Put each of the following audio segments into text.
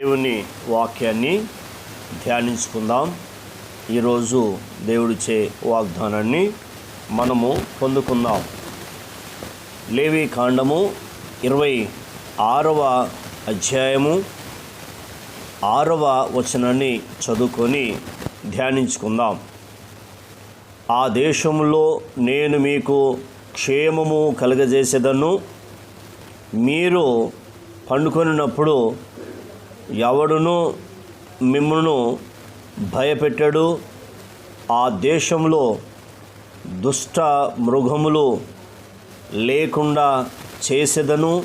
దేవుని వాక్యాన్ని ధ్యానించుకుందాం. ఈరోజు దేవుడిచే వాగ్దానాన్ని మనము పొందుకుందాం. లేవి కాండము ఇరవై ఆరవ అధ్యాయము ఆరవ వచనాన్ని చదువుకొని ధ్యానించుకుందాం. ఆ దేశంలో నేను మీకు క్షేమము కలుగజేసేదను. మీరు పండుకొనినప్పుడు ఎవడును మిమ్మను భయపెట్టాడు. ఆ దేశంలో దుష్ట మృగములు లేకుండా చేసేదను.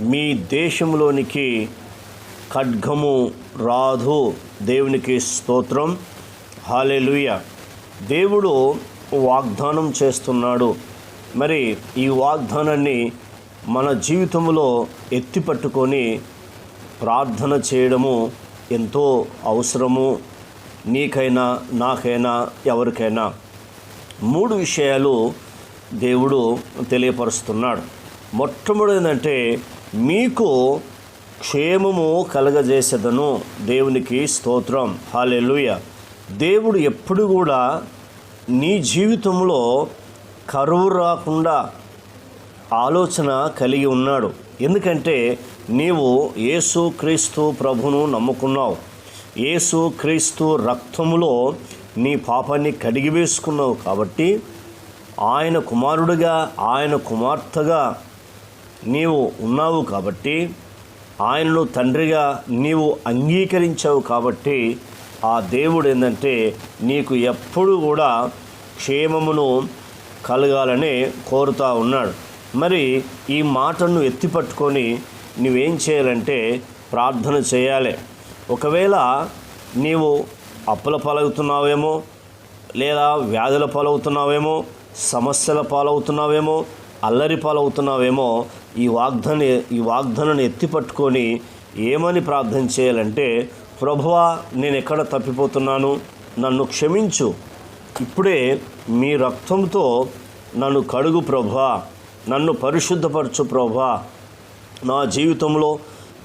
మీ దేశంలోనికి ఖడ్గము రాదు. దేవునికి స్తోత్రం. హాలెలుయ దేవుడు వాగ్దానం చేస్తున్నాడు. మరి ఈ వాగ్దానాన్ని మన జీవితంలో ఎత్తిపట్టుకొని ప్రార్థన చేయడము ఎంతో అవసరము. నీకైనా నాకైనా ఎవరికైనా మూడు విషయాలు దేవుడు తెలియపరుస్తున్నాడు. మొట్టమొదటిదంటే మీకు క్షేమము కలగజేసేదను దేవునికి స్తోత్రం. హాలెలుయ దేవుడు ఎప్పుడు కూడా నీ జీవితంలో కరువు రాకుండా ఆలోచన కలిగి ఉన్నాడు. ఎందుకంటే నీవు యేసు క్రీస్తు ప్రభును నమ్ముకున్నావు. యేసు క్రీస్తు రక్తములో నీ పాపాన్ని కడిగి వేసుకున్నావు కాబట్టి ఆయన కుమారుడిగా ఆయన కుమార్తెగా నీవు ఉన్నావు కాబట్టి ఆయనను తండ్రిగా నీవు అంగీకరించావు కాబట్టి ఆ దేవుడు ఏంటంటే నీకు ఎప్పుడు కూడా క్షేమమును కలగాలని కోరుతా ఉన్నాడు. మరి ఈ మాటను ఎత్తిపట్టుకొని నువ్వేం చేయాలంటే ప్రార్థన చేయాలి. ఒకవేళ నీవు అప్పుల పాలవుతున్నావేమో లేదా వ్యాధుల పాలవుతున్నావేమో సమస్యల పాలవుతున్నావేమో అల్లరి పాలవుతున్నావేమో ఈ వాగ్దాన ఈ వాగ్దానాన్ని ఎత్తిపట్టుకొని ఏమని ప్రార్థన చేయాలంటే ప్రభువా నేను ఎక్కడ తప్పిపోతున్నాను? నన్ను క్షమించు. ఇప్పుడే మీ రక్తంతో నన్ను కడుగు ప్రభా నన్ను పరిశుద్ధపరచు ప్రభా. నా జీవితంలో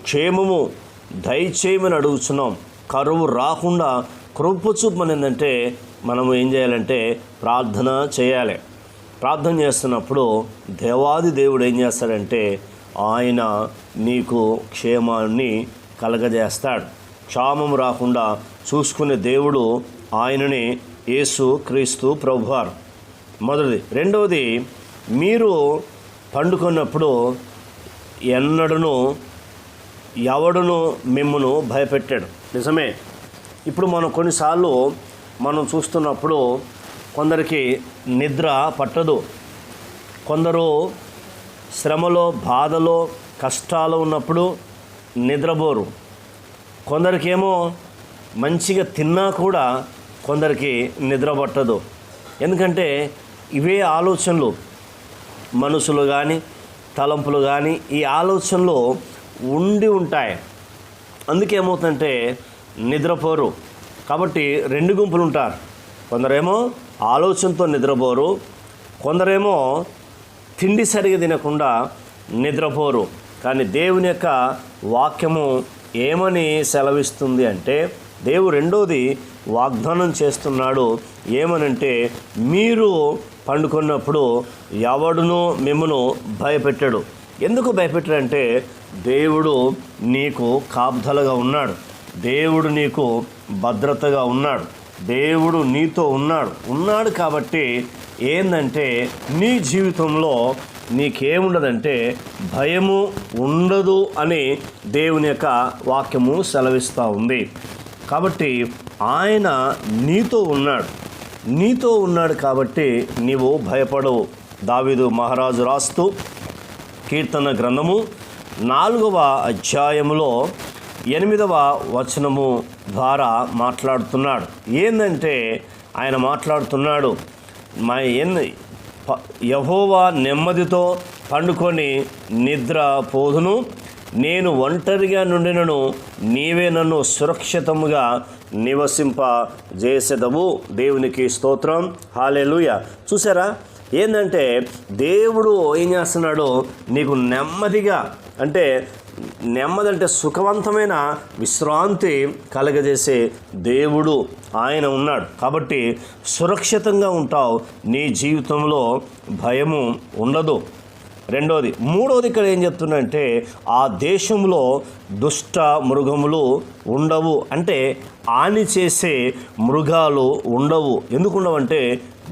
క్షేమము దయచేయమని అడుగుతున్నాం కరువు రాకుండా కృప చూపమని మనం ఏం చేయాలంటే ప్రార్థన చేయాలి. ప్రార్థన చేస్తున్నప్పుడు దేవాది దేవుడు ఏం చేస్తాడంటే ఆయన నీకు క్షేమాన్ని కలగజేస్తాడు. క్షామం రాకుండా చూసుకునే దేవుడు ఆయనని యేసు క్రీస్తు ప్రభువారు. మొదటిది. రెండవది మీరు పండుకున్నప్పుడు ఎన్నడను ఎవడును మిమ్మను భయపెట్టాడు. నిజమే. ఇప్పుడు మనం కొన్నిసార్లు మనం చూస్తున్నప్పుడు కొందరికి నిద్ర పట్టదు. కొందరు శ్రమలో బాధలో కష్టాలు ఉన్నప్పుడు నిద్రపోరు. కొందరికేమో మంచిగా తిన్నా కూడా కొందరికి నిద్ర పట్టదు. ఎందుకంటే ఇవే ఆలోచనలు. మనసులు కానీ తలంపులు కానీ ఈ ఆలోచనలు ఉండి ఉంటాయి. అందుకే ఏమవుతుందంటే నిద్రపోరు. కాబట్టి రెండు గుంపులు ఉంటారు. కొందరేమో ఆలోచనతో నిద్రపోరు. కొందరేమో తిండి సరిగా తినకుండా నిద్రపోరు. కానీ దేవుని యొక్క వాక్యము ఏమని సెలవిస్తుంది అంటే దేవుడు రెండోది వాగ్దానం చేస్తున్నాడు ఏమనంటే మీరు పండుకున్నప్పుడు ఎవడును మిమ్మను భయపెట్టాడు. ఎందుకు భయపెట్టాడంటే దేవుడు నీకు కాపుదలగా ఉన్నాడు. దేవుడు నీకు భద్రతగా ఉన్నాడు. దేవుడు నీతో ఉన్నాడు. ఉన్నాడు కాబట్టి ఏందంటే నీ జీవితంలో నీకేముండదంటే భయము ఉండదు అని దేవుని యొక్క వాక్యము సెలవిస్తూ ఉంది. కాబట్టి ఆయన నీతో ఉన్నాడు. నీతో ఉన్నాడు కాబట్టి నీవు భయపడవు. దావిదు మహారాజు రాస్తూ కీర్తన గ్రంథము నాలుగవ అధ్యాయములో ఎనిమిదవ వచనము ద్వారా మాట్లాడుతున్నాడు. ఏంటంటే ఆయన మాట్లాడుతున్నాడు మా ఎన్ని యహోవా నెమ్మదితో పండుకొని నిద్ర పోదును. నేను ఒంటరిగా నుండినను నీవే నన్ను సురక్షితముగా నివసింప చేసేదము దేవునికి స్తోత్రం. హాలేలుయ చూసారా? ఏంటంటే దేవుడు ఏం చేస్తున్నాడు? నీకు నెమ్మదిగా అంటే నెమ్మది అంటే సుఖవంతమైన విశ్రాంతి కలగజేసే దేవుడు ఆయన ఉన్నాడు. కాబట్టి సురక్షితంగా ఉంటావు. నీ జీవితంలో భయము ఉండదు. రెండోది మూడోది ఇక్కడ ఏం చెప్తుందంటే ఆ దేశంలో దుష్ట మృగములు ఉండవు. అంటే హాని చేసే మృగాలు ఉండవు. ఎందుకు ఉండవంటే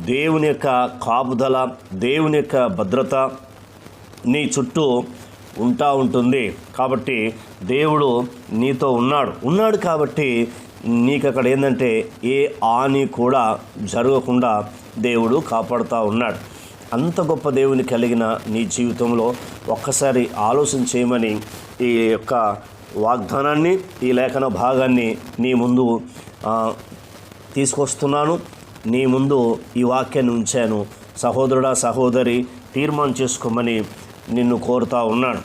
దేవుని యొక్క కాపుదల దేవుని యొక్క భద్రత నీ చుట్టూ ఉంటా ఉంటుంది. కాబట్టి దేవుడు నీతో ఉన్నాడు. ఉన్నాడు కాబట్టి నీకు అక్కడ ఏంటంటే ఏ హాని కూడా జరగకుండా దేవుడు కాపాడుతూ ఉన్నాడు. అంత గొప్ప దేవుని కలిగిన నీ జీవితంలో ఒక్కసారి ఆలోచన చేయమని ఈ యొక్క వాగ్దానాన్ని ఈ లేఖన భాగాన్ని నీ ముందు తీసుకొస్తున్నాను. నీ ముందు ఈ వాక్యాన్ని ఉంచాను. సహోదరుడా సహోదరి తీర్మానం చేసుకోమని నిన్ను కోరుతా ఉన్నాను.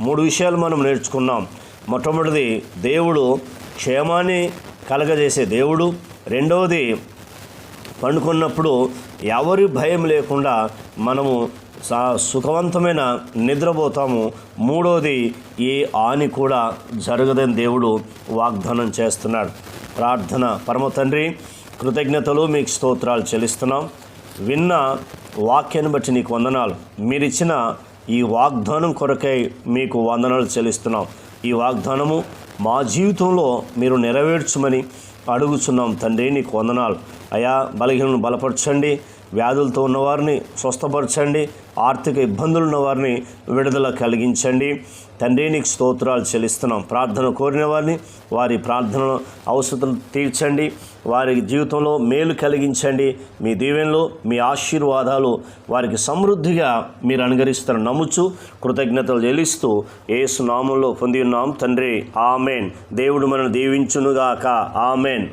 మూడు విషయాలు మనం నేర్చుకున్నాం. మొట్టమొదటిది దేవుడు క్షేమాన్ని కలగజేసే దేవుడు. రెండవది పండుకున్నప్పుడు ఎవరి భయం లేకుండా మనము సా- సుఖవంతమైన నిద్రపోతాము. మూడోది ఏ ఆని కూడా జరగదని దేవుడు వాగ్దానం చేస్తున్నాడు. ప్రార్థన. పరమ తండ్రి కృతజ్ఞతలు మీకు స్తోత్రాలు చెల్లిస్తున్నాం. విన్న వాక్యాన్ని బట్టి నీకు వందనాలు. మీరిచ్చిన ఈ వాగ్దానం కొరకై మీకు వందనాలు చెల్లిస్తున్నాం. ఈ వాగ్దానము మా జీవితంలో మీరు నెరవేర్చమని అడుగుచున్నాం తండ్రి నీకు వందనాలు. అయా బలహీనను బలపరచండి వ్యాధులతో ఉన్నవారిని స్వస్థపరచండి ఆర్థిక ఇబ్బందులు ఉన్నవారిని విడుదల కలిగించండి. తండ్రి నీకు స్తోత్రాలు చెల్లిస్తున్నాం. ప్రార్థన కోరిన వారిని వారి ప్రార్థన అవసరం తీర్చండి. వారి జీవితంలో మేలు కలిగించండి. మీ దీవెనలో మీ ఆశీర్వాదాలు వారికి సమృద్ధిగా మీరు అనుగరిస్తారు నమ్ముచు కృతజ్ఞతలు చెల్లిస్తూ ఏసు నామంలో పొంది ఉన్నాం. తండ్రి ఆమెన్. దేవుడు మనను దీవించునుగాక. ఆమెన్.